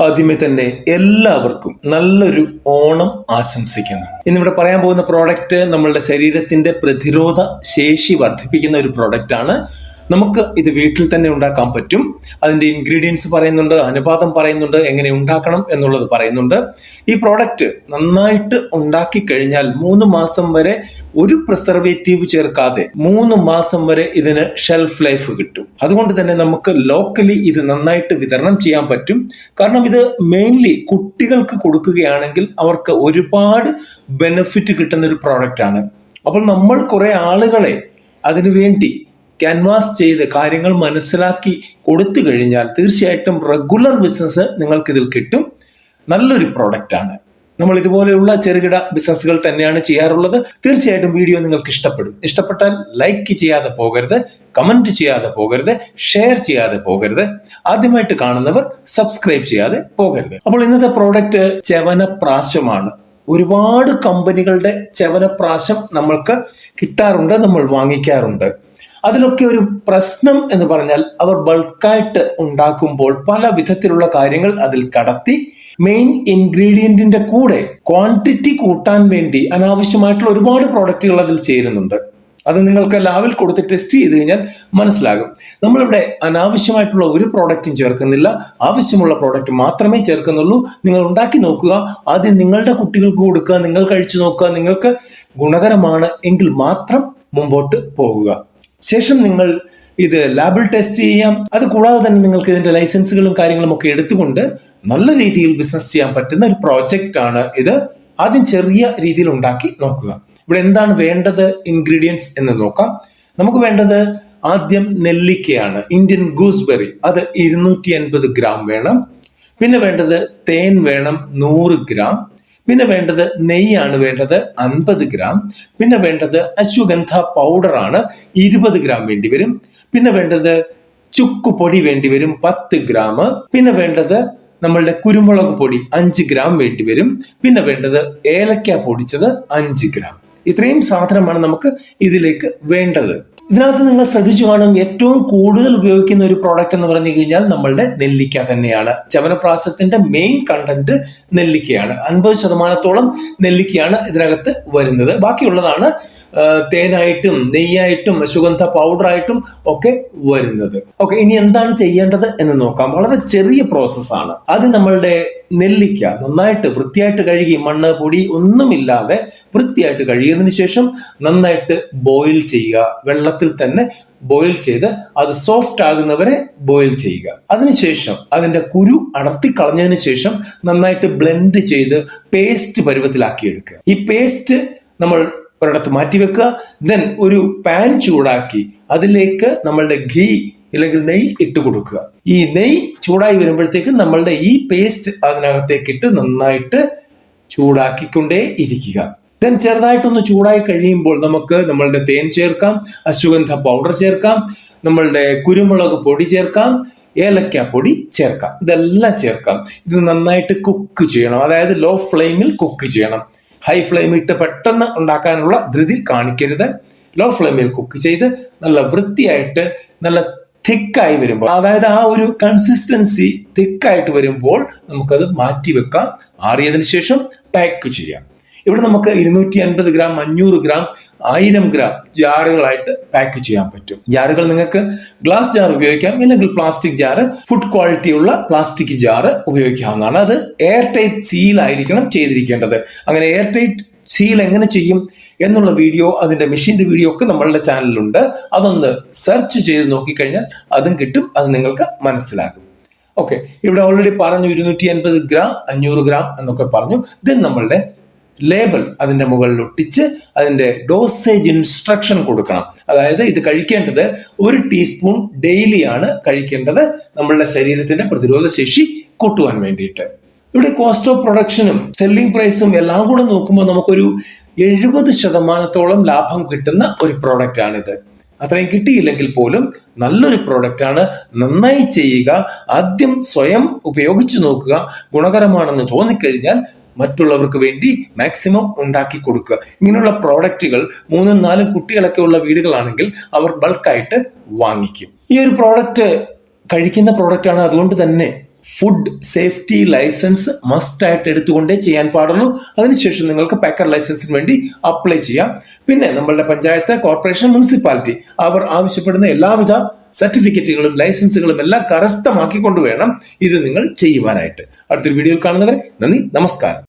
ആദ്യമേ തന്നെ എല്ലാവർക്കും നല്ലൊരു ഓണം ആശംസിക്കുന്നു. ഇന്നിവിടെ പറയാൻ പോകുന്ന പ്രോഡക്റ്റ് നമ്മളുടെ ശരീരത്തിന്റെ പ്രതിരോധ ശേഷി വർദ്ധിപ്പിക്കുന്ന ഒരു പ്രോഡക്റ്റ് ആണ് നമുക്ക് ഇത് വീട്ടിൽ തന്നെ ഉണ്ടാക്കാൻ പറ്റും. അതിന്റെ ഇൻഗ്രീഡിയൻസ് പറയുന്നുണ്ട് അനുപാതം പറയുന്നുണ്ട് എങ്ങനെ ഉണ്ടാക്കണം എന്നുള്ളത് പറയുന്നുണ്ട്. ഈ പ്രോഡക്റ്റ് നന്നായിട്ട് ഉണ്ടാക്കി കഴിഞ്ഞാൽ മൂന്ന് മാസം വരെ ഒരു പ്രിസർവേറ്റീവ് ചേർക്കാതെ മൂന്ന് മാസം വരെ ഇതിന് ഷെൽഫ് ലൈഫ് കിട്ടും. അതുകൊണ്ട് തന്നെ നമുക്ക് ലോക്കലി ഇത് നന്നായിട്ട് വിതരണം ചെയ്യാൻ പറ്റും. കാരണം ഇത് മെയിൻലി കുട്ടികൾക്ക് കൊടുക്കുകയാണെങ്കിൽ അവർക്ക് ഒരുപാട് ബെനിഫിറ്റ് കിട്ടുന്ന ഒരു പ്രോഡക്റ്റ് ആണ്. അപ്പോൾ നമ്മൾ കുറെ ആളുകളെ അതിനുവേണ്ടി ക്യാൻവാസ് ചെയ്ത് കാര്യങ്ങൾ മനസ്സിലാക്കി കൊടുത്തു കഴിഞ്ഞാൽ തീർച്ചയായിട്ടും റെഗുലർ ബിസിനസ് നിങ്ങൾക്ക് ഇതിൽ കിട്ടും. നല്ലൊരു പ്രോഡക്റ്റ് ആണ്. നമ്മൾ ഇതുപോലെയുള്ള ചെറുകിട ബിസിനസ്സുകൾ തന്നെയാണ് ചെയ്യാറുള്ളത്. തീർച്ചയായിട്ടും വീഡിയോ നിങ്ങൾക്ക് ഇഷ്ടപ്പെടും. ഇഷ്ടപ്പെട്ടാൽ ലൈക്ക് ചെയ്യാതെ പോകരുത് കമന്റ് ചെയ്യാതെ പോകരുത് ഷെയർ ചെയ്യാതെ പോകരുത്. ആദ്യമായിട്ട് കാണുന്നവർ സബ്സ്ക്രൈബ് ചെയ്യാതെ പോകരുത്. അപ്പോൾ ഇന്നത്തെ പ്രോഡക്റ്റ് ചവനപ്രാശമാണ്. ഒരുപാട് കമ്പനികളുടെ ചവനപ്രാശം നമ്മൾക്ക് കിട്ടാറുണ്ട് നമ്മൾ വാങ്ങിക്കാറുണ്ട്. അതിലൊക്കെ ഒരു പ്രശ്നം എന്ന് പറഞ്ഞാൽ അവർ ബൾക്കായിട്ട് ഉണ്ടാക്കുമ്പോൾ പല വിധത്തിലുള്ള കാര്യങ്ങൾ അതിൽ കടത്തി മെയിൻ ഇൻഗ്രീഡിയന്റിന്റെ കൂടെ ക്വാണ്ടിറ്റി കൂട്ടാൻ വേണ്ടി അനാവശ്യമായിട്ടുള്ള ഒരുപാട് പ്രോഡക്റ്റുകൾ അതിൽ ചേരുന്നുണ്ട്. അത് നിങ്ങൾക്ക് ലാവിൽ കൊടുത്ത് ടെസ്റ്റ് ചെയ്ത് കഴിഞ്ഞാൽ മനസ്സിലാകും. നമ്മളിവിടെ അനാവശ്യമായിട്ടുള്ള ഒരു പ്രോഡക്റ്റും ചേർക്കുന്നില്ല. ആവശ്യമുള്ള പ്രോഡക്റ്റ് മാത്രമേ ചേർക്കുന്നുള്ളൂ. നിങ്ങൾ ഉണ്ടാക്കി നോക്കുക. ആദ്യം നിങ്ങളുടെ കുട്ടികൾക്ക് കൊടുക്കുക. നിങ്ങൾ കഴിച്ചു നോക്കുക. നിങ്ങൾക്ക് ഗുണകരമാണ് എങ്കിൽ മാത്രം മുമ്പോട്ട് പോകുക. ശേഷം നിങ്ങൾ ഇത് ലാബിൽ ടെസ്റ്റ് ചെയ്യാം. അത് കൂടാതെ തന്നെ നിങ്ങൾക്ക് ഇതിന്റെ ലൈസൻസുകളും കാര്യങ്ങളും ഒക്കെ എടുത്തുകൊണ്ട് നല്ല രീതിയിൽ ബിസിനസ് ചെയ്യാൻ പറ്റുന്ന ഒരു പ്രോജക്റ്റ് ആണ് ഇത്. ആദ്യം ചെറിയ രീതിയിൽ ഉണ്ടാക്കി നോക്കുക. ഇവിടെ എന്താണ് വേണ്ടത്? ഇൻഗ്രീഡിയൻസ് എന്ന് നോക്കാം. നമുക്ക് വേണ്ടത് ആദ്യം നെല്ലിക്കയാണ്. ഇന്ത്യൻ ഗൂസ്ബെറി അത് ഇരുന്നൂറ്റി അൻപത് ഗ്രാം വേണം. പിന്നെ വേണ്ടത് തേൻ വേണം നൂറ് ഗ്രാം. പിന്നെ വേണ്ടത് നെയ്യാണ് വേണ്ടത് അൻപത് ഗ്രാം. പിന്നെ വേണ്ടത് അശ്വഗന്ധ പൗഡർ ആണ് ഇരുപത് ഗ്രാം വേണ്ടി വരും. പിന്നെ വേണ്ടത് ചുക്ക് പൊടി വേണ്ടി വരും പത്ത് ഗ്രാം. പിന്നെ വേണ്ടത് നമ്മളുടെ കുരുമുളക് പൊടി അഞ്ച് ഗ്രാം വേണ്ടി വരും. പിന്നെ വേണ്ടത് ഏലക്ക പൊടിച്ചത് അഞ്ച് ഗ്രാം. ഇത്രയും സാധനമാണ് നമുക്ക് ഇതിലേക്ക് വേണ്ടത്. ഇതിനകത്ത് നിങ്ങൾ ശ്രദ്ധിച്ചു കാണും ഏറ്റവും കൂടുതൽ ഉപയോഗിക്കുന്ന ഒരു പ്രോഡക്റ്റ് എന്ന് പറഞ്ഞു കഴിഞ്ഞാൽ നമ്മളുടെ നെല്ലിക്ക തന്നെയാണ്. ചവനപ്രാസത്തിന്റെ മെയിൻ കണ്ടന്റ് നെല്ലിക്കയാണ്. അൻപത് ശതമാനത്തോളം നെല്ലിക്കയാണ് ഇതിനകത്ത് വരുന്നത്. ബാക്കിയുള്ളതാണ് തേനായിട്ടും നെയ്യായിട്ടും സുഗന്ധ പൗഡറായിട്ടും ഒക്കെ വരുന്നത്. ഓക്കെ ഇനി എന്താണ് ചെയ്യേണ്ടത് എന്ന് നോക്കാം. വളരെ ചെറിയ പ്രോസസ്സാണ് അത് നമ്മളുടെ നെല്ലിക്ക നന്നായിട്ട് വൃത്തിയായിട്ട് കഴുകി മണ്ണ് പൊടി ഒന്നുമില്ലാതെ വൃത്തിയായിട്ട് കഴുകിയതിനു ശേഷം നന്നായിട്ട് ബോയിൽ ചെയ്യുക. വെള്ളത്തിൽ തന്നെ ബോയിൽ ചെയ്ത് അത് സോഫ്റ്റ് ആകുന്നവരെ ബോയിൽ ചെയ്യുക. അതിനുശേഷം അതിന്റെ കുരു അടർത്തി കളഞ്ഞതിന് ശേഷം നന്നായിട്ട് ബ്ലെൻഡ് ചെയ്ത് പേസ്റ്റ് പരുവത്തിലാക്കി എടുക്കുക ഈ പേസ്റ്റ് നമ്മൾ ഒരിടത്ത് മാറ്റി വെക്കുക. ദെൻ ഒരു പാൻ ചൂടാക്കി അതിലേക്ക് നമ്മളുടെ ഘീ അല്ലെങ്കിൽ നെയ് ഇട്ട് കൊടുക്കുക. ഈ നെയ് ചൂടായി വരുമ്പോഴത്തേക്ക് നമ്മളുടെ ഈ പേസ്റ്റ് അതിനകത്തേക്ക് ഇട്ട് നന്നായിട്ട് ചൂടാക്കിക്കൊണ്ടേ ഇരിക്കുക. ദെൻ ചെറുതായിട്ടൊന്ന് ചൂടായി കഴിയുമ്പോൾ നമുക്ക് നമ്മളുടെ തേൻ ചേർക്കാം അശ്വഗന്ധ പൗഡർ ചേർക്കാം നമ്മളുടെ കുരുമുളക് പൊടി ചേർക്കാം ഏലക്ക പൊടി ചേർക്കാം. ഇതെല്ലാം ചേർക്കാം. ഇത് നന്നായിട്ട് കുക്ക് ചെയ്യണം. അതായത് ലോ ഫ്ലെയിമിൽ കുക്ക് ചെയ്യണം. ഹൈ ഫ്ലെയിം ഇട്ട് പെട്ടെന്ന് ഉണ്ടാക്കാനുള്ള ധൃതി കാണിക്കരുത്. ലോ ഫ്ലെയിമിൽ കുക്ക് ചെയ്ത് നല്ല വൃത്തിയായിട്ട് നല്ല തിക്കായി വരുമ്പോൾ അതായത് ആ ഒരു കൺസിസ്റ്റൻസി തിക്കായിട്ട് വരുമ്പോൾ നമുക്കത് മാറ്റി വെക്കാം ആറിയതിനു ശേഷം പാക്ക് ചെയ്യാം ഇവിടെ നമുക്ക് ഇരുന്നൂറ്റി അൻപത് ഗ്രാം അഞ്ഞൂറ് ഗ്രാം ആയിരം ഗ്രാം ജാറുകളായിട്ട് പാക്ക് ചെയ്യാൻ പറ്റും. ജാറുകൾ നിങ്ങൾക്ക് ഗ്ലാസ് ജാർ ഉപയോഗിക്കാം അല്ലെങ്കിൽ പ്ലാസ്റ്റിക് ജാറ് ഫുഡ് ക്വാളിറ്റി ഉള്ള പ്ലാസ്റ്റിക് ജാറ് ഉപയോഗിക്കാവുന്നതാണ്. അത് എയർ ടൈറ്റ് സീൽ ആയിരിക്കണം ചെയ്തിരിക്കേണ്ടത്. അങ്ങനെ എയർ ടൈറ്റ് സീൽ എങ്ങനെ ചെയ്യും എന്നുള്ള വീഡിയോ അതിന്റെ മെഷീന്റെ വീഡിയോ ഒക്കെ നമ്മളുടെ ചാനലിലുണ്ട് അതൊന്ന് സെർച്ച് ചെയ്ത് നോക്കിക്കഴിഞ്ഞാൽ അതും കിട്ടും അത് നിങ്ങൾക്ക് മനസ്സിലാകും. ഓക്കെ ഇവിടെ ഓൾറെഡി പറഞ്ഞു ഇരുന്നൂറ്റി അൻപത് ഗ്രാം അഞ്ഞൂറ് ഗ്രാം എന്നൊക്കെ പറഞ്ഞു. ദെൻ നമ്മളുടെ ലേബൽ അതിന്റെ മുകളിൽ ഒട്ടിച്ച് അതിന്റെ ഡോസേജ് ഇൻസ്ട്രക്ഷൻ കൊടുക്കണം. അതായത് ഇത് കഴിക്കേണ്ടത് ഒരു ടീസ്പൂൺ ഡെയിലി ആണ് കഴിക്കേണ്ടത് നമ്മളുടെ ശരീരത്തിന്റെ പ്രതിരോധ ശേഷി കൂട്ടുവാൻ വേണ്ടിയിട്ട്. ഇവിടെ കോസ്റ്റ് ഓഫ് പ്രൊഡക്ഷനും സെല്ലിംഗ് പ്രൈസും എല്ലാം കൂടെ നോക്കുമ്പോൾ നമുക്കൊരു എഴുപത് ശതമാനത്തോളം ലാഭം കിട്ടുന്ന ഒരു പ്രോഡക്റ്റ് ആണിത്. അത്രയും കിട്ടിയില്ലെങ്കിൽ പോലും നല്ലൊരു പ്രോഡക്റ്റ് ആണ്. നന്നായി ചെയ്യുക ആദ്യം സ്വയം ഉപയോഗിച്ചു നോക്കുക ഗുണകരമാണെന്ന് തോന്നിക്കഴിഞ്ഞാൽ മറ്റുള്ളവർക്ക് വേണ്ടി മാക്സിമം ഉണ്ടാക്കി കൊടുക്കുക. ഇങ്ങനെയുള്ള പ്രോഡക്റ്റുകൾ മൂന്നും നാലും കുട്ടികളൊക്കെ ഉള്ള വീടുകളാണെങ്കിൽ അവർ ബൾക്കായിട്ട് വാങ്ങിക്കും. ഈ ഒരു പ്രോഡക്റ്റ് കഴിക്കുന്ന പ്രോഡക്റ്റ് ആണ് അതുകൊണ്ട് തന്നെ ഫുഡ് സേഫ്റ്റി ലൈസൻസ് മസ്റ്റ് ആയിട്ട് എടുത്തുകൊണ്ടേ ചെയ്യാൻ പാടുള്ളൂ. അതിനുശേഷം നിങ്ങൾക്ക് പാക്കർ ലൈസൻസിന് വേണ്ടി അപ്ലൈ ചെയ്യാം. പിന്നെ നമ്മളുടെ പഞ്ചായത്ത് കോർപ്പറേഷൻ മുനിസിപ്പാലിറ്റി അവർ ആവശ്യപ്പെടുന്ന എല്ലാവിധ സർട്ടിഫിക്കറ്റുകളും ലൈസൻസുകളും എല്ലാം കരസ്ഥമാക്കിക്കൊണ്ട് വേണം ഇത് നിങ്ങൾ ചെയ്യുവാനായിട്ട്. അടുത്തൊരു വീഡിയോയിൽ കാണുന്നവരെ നന്ദി നമസ്കാരം.